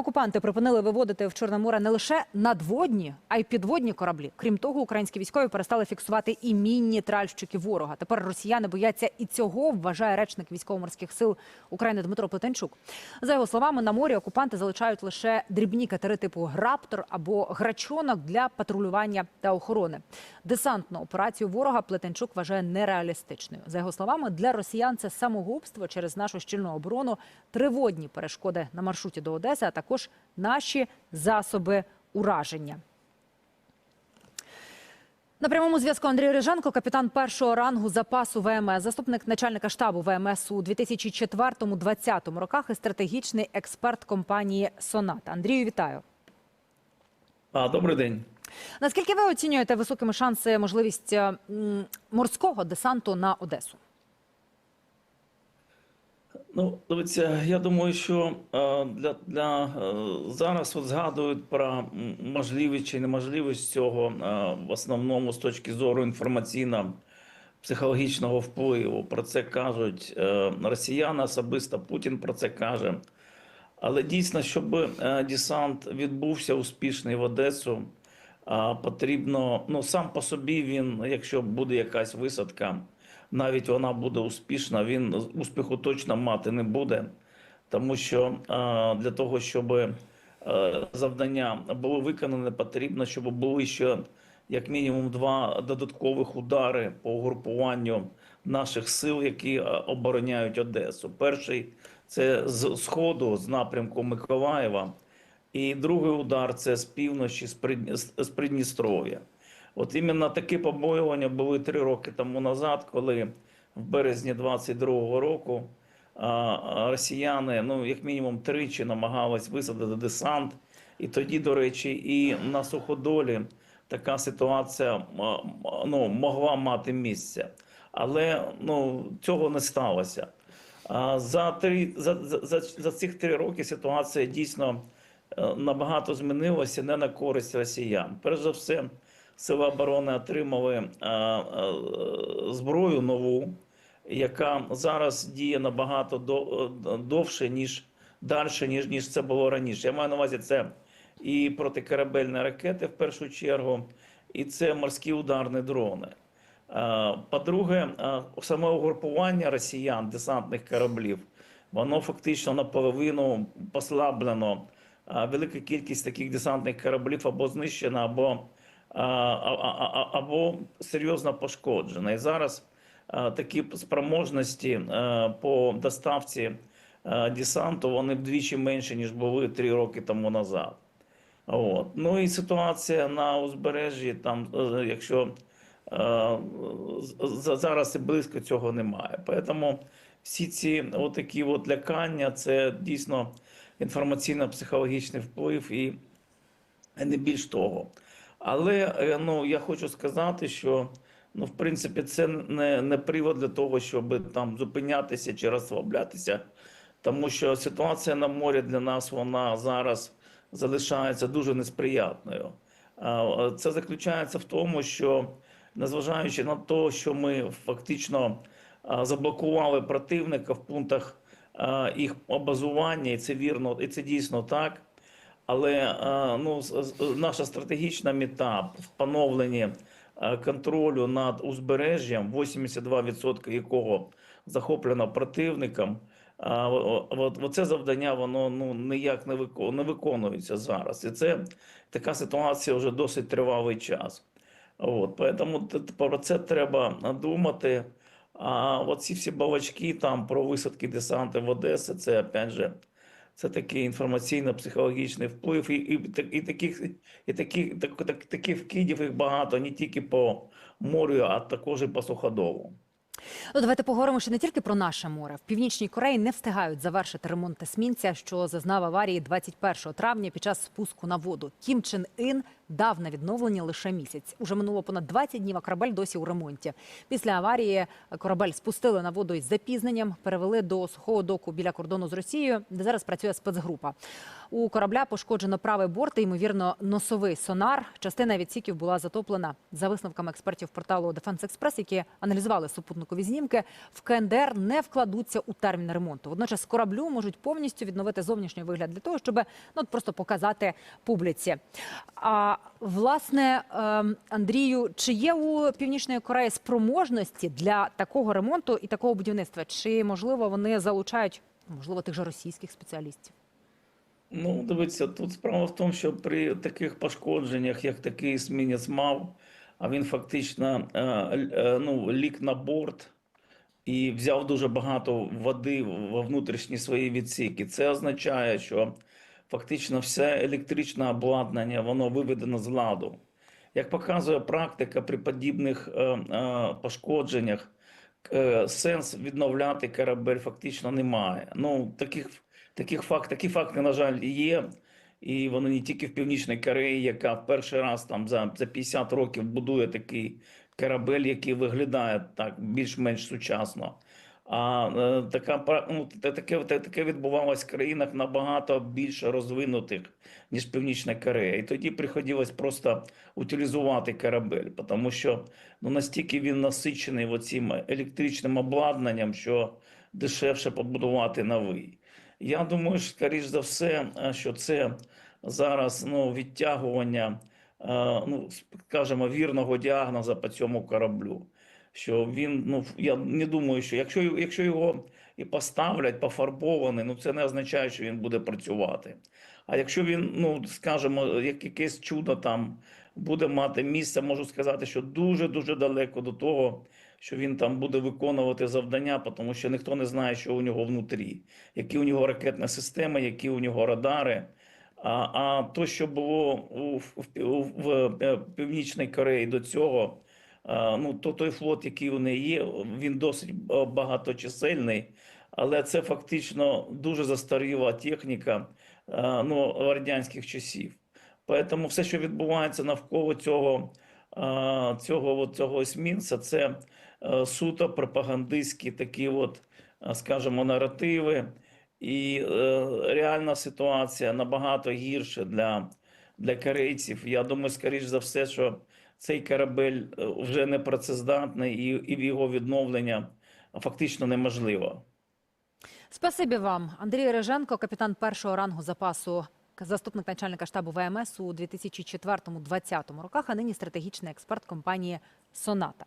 окупанти припинили виводити в Чорне море не лише надводні, а й підводні кораблі. Крім того, українські військові перестали фіксувати і мінні тральщики ворога. Тепер росіяни бояться і цього, вважає речник військово-морських сил України Дмитро Плетенчук. За його словами, на морі окупанти залишають лише дрібні катери типу Граптор або грачонок для патрулювання та охорони. Десантну операцію ворога Плетенчук вважає нереалістичною. За його словами, для росіян це самогубство через нашу щільну оборону, триводні перешкоди на маршруті до Одеси, а також наші засоби ураження. На прямому зв'язку Андрій Риженко, капітан першого рангу запасу ВМС, заступник начальника штабу ВМС у 2004-2020 роках і стратегічний експерт компанії Сонат. Андрію, вітаю. А, добрий день. Наскільки ви оцінюєте високими шанси можливість морського десанту на Одесу? Ну, дивіться, я думаю, що е, для, для е, зараз от згадують про можливість чи неможливість цього е, в основному з точки зору інформаційно-психологічного впливу. Про це кажуть росіяни, особисто Путін про це каже. Але дійсно, щоб десант відбувся успішний в Одесу, потрібно, ну сам по собі він, якщо буде якась висадка, навіть вона буде успішна, він успіху точно мати не буде, тому що для того, щоб е, завдання було виконане, потрібно, щоб були ще як мінімум два додаткових удари по угрупуванню наших сил, які е, обороняють Одесу. Перший це з сходу, з напрямку Миколаєва. І другий удар це з півночі, з Придністров'я. От іменно такі побоювання були три роки тому назад, коли в березні 22-го року росіяни, ну як мінімум тричі намагались висадити десант. І тоді, до речі, і на суходолі така ситуація ну, могла мати місце. Але ну, цього не сталося. За, три, за, за, за, за цих три роки ситуація дійсно е, набагато змінилася не на користь росіян. Перш за все, сили оборони отримали е, е, зброю нову, яка зараз діє набагато е, довше, ніж далі, ніж, ніж це було раніше. Я маю на увазі це і протикорабельні ракети в першу чергу, і це морські ударні дрони. По-друге, саме угрупування росіян, десантних кораблів, воно фактично наполовину послаблено. Велика кількість таких десантних кораблів або знищена, або, або серйозно пошкоджена. І зараз такі спроможності по доставці десанту вони вдвічі менші, ніж були три роки тому назад. От. Ну і ситуація на узбережжі, там, е, якщо е, зараз і близько цього немає. Тому всі ці отакі от лякання це дійсно інформаційно-психологічний вплив і не більш того. Але е, ну, я хочу сказати, що ну, в принципі це не, не привод для того, щоб там зупинятися чи розслаблятися, тому що ситуація на морі для нас вона зараз залишається дуже несприятною. Це заключається в тому, що незважаючи на те, що ми фактично заблокували противника в пунктах їх базування, і це вірно, і це дійсно так. Але е, ну, наша стратегічна мета в поновленні е, контролю над узбережжям, 82% якого захоплено противником. оце завдання воно ну ніяк не вико- виконується зараз, і це така ситуація вже досить тривалий час. От, поэтому т- т- про це треба думати. А оці всі балачки там про висадки десанти в Одесі, це опять же. Це такий інформаційно-психологічний вплив, і, і, і таких і такі, так, так, таких вкидів їх багато не тільки по морю, а також і по суходолу. Ну, давайте поговоримо ще не тільки про наше море. В північній Кореї не встигають завершити ремонт есмінця, що зазнав аварії 21 травня під час спуску на воду. Кім Чен Ін дав на відновлення лише місяць. Уже минуло понад 20 днів, а корабель досі у ремонті. Після аварії корабель спустили на воду із запізненням, перевели до сухого доку біля кордону з Росією, де зараз працює спецгрупа. У корабля пошкоджено правий борт і, ймовірно, носовий сонар. Частина відсіків була затоплена. За висновками експертів порталу Defense Express, які аналізували супутникові знімки, в КНДР не вкладуться у термін ремонту. Водночас кораблю можуть повністю відновити зовнішній вигляд для того, щоб ну, просто показати публіці. А власне, ем, Андрію, чи є у Північної Кореї спроможності для такого ремонту і такого будівництва? Чи можливо вони залучають можливо тих же російських спеціалістів? Ну, дивіться, тут справа в тому, що при таких пошкодженнях, як такий есмінець мав, а він фактично е, е, ну, ліг на борт і взяв дуже багато води во внутрішні свої відсіки. Це означає, що фактично все електричне обладнання воно виведено з ладу. Як показує практика при подібних е, е, пошкодженнях, е, сенс відновляти корабель фактично немає. Ну, таких, таких факт, такі факти, на жаль, є. І вони не тільки в Північній Кореї, яка в перший раз там за, за 50 років будує такий корабель, який виглядає так більш-менш сучасно. А е, така ну, таке, таке відбувалось в країнах набагато більше розвинутих, ніж Північна Корея. І тоді приходилось просто утилізувати корабель, тому що ну, настільки він насичений оцим електричним обладнанням, що дешевше побудувати новий. Я думаю, що, скоріш за все, е, що це зараз ну, відтягування, е, ну, скажімо, вірного діагноза по цьому кораблю. Що він, ну, я не думаю, що якщо, якщо його і поставлять пофарбований, ну це не означає, що він буде працювати. А якщо він, ну, скажімо, як якесь чудо там буде мати місце, можу сказати, що дуже-дуже далеко до того, що він там буде виконувати завдання, тому що ніхто не знає, що у нього внутрі, які у нього ракетні системи, які у нього радари. А, а то, що було у, в, в, в е, Північній Кореї до цього, ну, то той флот, який у неї є, він досить е, багаточисельний, але це фактично дуже застаріла техніка е, ну, радянських часів. Тому все, що відбувається навколо цього, е, цього, цього есмінця, це е, суто пропагандистські такі, от, е, скажімо, наративи. І е, реальна ситуація набагато гірша для, для корейців. Я думаю, скоріш за все, що цей корабель е, вже не працездатний і, і його відновлення фактично неможливо. Спасибі вам, Андрій Реженко, капітан першого рангу запасу, заступник начальника штабу ВМС у 2004-2020 роках, а нині стратегічний експерт компанії Соната.